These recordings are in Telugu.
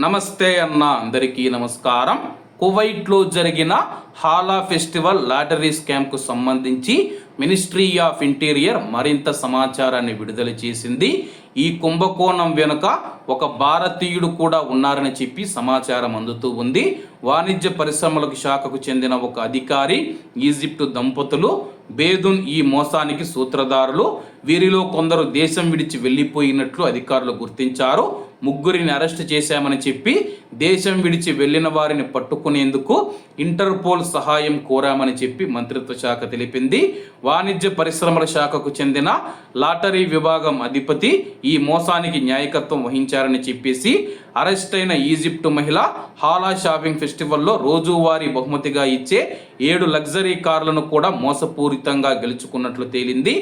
నమస్తే అన్న అందరికీ నమస్కారం. కువైట్లో జరిగిన హాలా ఫెస్టివల్ లాటరీ స్కామ్కు సంబంధించి మినిస్ట్రీ ఆఫ్ ఇంటీరియర్ మరింత సమాచారాన్ని విడుదల చేసింది. ఈ కుంభకోణం వెనుక ఒక భారతీయుడు కూడా ఉన్నారని చెప్పి సమాచారం అందుతూ ఉంది. వాణిజ్య పరిశ్రమలకు శాఖకు చెందిన ఒక అధికారి ఈజిప్టు దంపతులు బేదున్ ఈ మోసానికి సూత్రధారులు. వీరిలో కొందరు దేశం విడిచి వెళ్ళిపోయినట్లు అధికారులు గుర్తించారు. ముగ్గురిని అరెస్ట్ చేశామని చెప్పి దేశం విడిచి వెళ్ళిన వారిని పట్టుకునేందుకు ఇంటర్పోల్ సహాయం కోరామని చెప్పి మంత్రిత్వ శాఖ తెలిపింది. వాణిజ్య పరిశ్రమల శాఖకు చెందిన లాటరీ విభాగం అధిపతి ఈ మోసానికి న్యాయకత్వం వహించారని చెప్పేసి అరెస్ట్ అయిన ఈజిప్టు మహిళ హాలా షాపింగ్ ఫెస్టివల్లో రోజువారీ బహుమతిగా ఇచ్చే ఏడు లగ్జరీ కార్లను కూడా మోసపూరి మోసపూరితంగా గెలుచుకున్నట్లు తేలింది.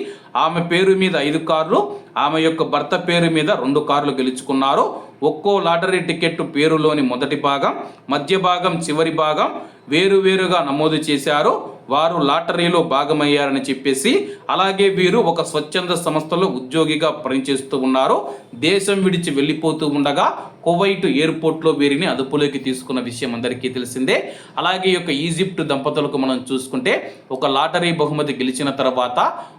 ఆమె పేరు మీద ఐదు కార్లు ఆమె యొక్క భర్త పేరు మీద రెండు కార్లు గెలుచుకున్నారు. ఒక్కో లాటరీ టికెట్ పేరులోని మొదటి భాగం మధ్య భాగం చివరి భాగం వేరువేరుగా నమోదు చేశారు. వారు లాటరీలో భాగమయ్యారని చెప్పేసి అలాగే వీరు ఒక స్వచ్ఛంద సంస్థలో ఉద్యోగిగా పనిచేస్తూ ఉన్నారు. దేశం విడిచి వెళ్ళిపోతూ ఉండగా కువైట్ ఎయిర్పోర్ట్లో వీరిని అదుపులోకి తీసుకున్న విషయం అందరికీ తెలిసిందే. అలాగే ఈ యొక్క ఈజిప్ట్ దంపతులకు మనం చూసుకుంటే ఒక లాటరీ బహుమతి గెలిచిన తర్వాత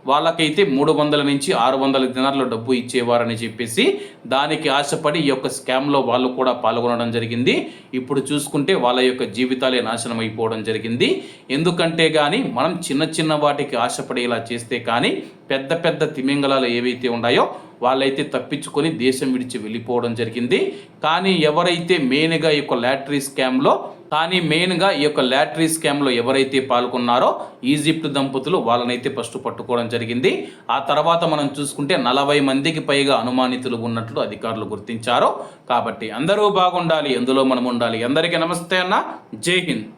వాళ్ళకైతే మూడు వందల నుంచి ఆరు వందల దినార్లు డబ్బు ఇచ్చేవారని చెప్పేసి దానికి ఆశపడి ఈ యొక్క స్కామ్లో వాళ్ళు కూడా పాల్గొనడం జరిగింది. ఇప్పుడు చూసుకుంటే వాళ్ళ యొక్క జీవితాలే నాశనం అయిపోవడం జరిగింది. ఎందుకంటే కానీ మనం చిన్న చిన్న వాటికి ఆశపడేలా చేస్తే కానీ పెద్ద పెద్ద తిమింగలాలు ఏవైతే ఉన్నాయో వాళ్ళైతే తప్పించుకొని దేశం విడిచి వెళ్ళిపోవడం జరిగింది. కానీ ఎవరైతే మెయిన్గా ఈ యొక్క లాటరీ స్కామ్లో కానీ మెయిన్గా ఈ యొక్క లాటరీ స్కామ్లో ఎవరైతే పాల్గొన్నారో ఈజిప్ట్ దంపతులు వాళ్ళనైతే ఫస్ట్ పట్టుకోవడం జరిగింది. ఆ తర్వాత మనం చూసుకుంటే నలభై మందికి పైగా అనుమానితులు ఉన్నట్లు అధికారులు గుర్తించారు. కాబట్టి అందరూ బాగుండాలి ఎందులో మనం ఉండాలి. అందరికీ నమస్తే అన్న. జై హింద్.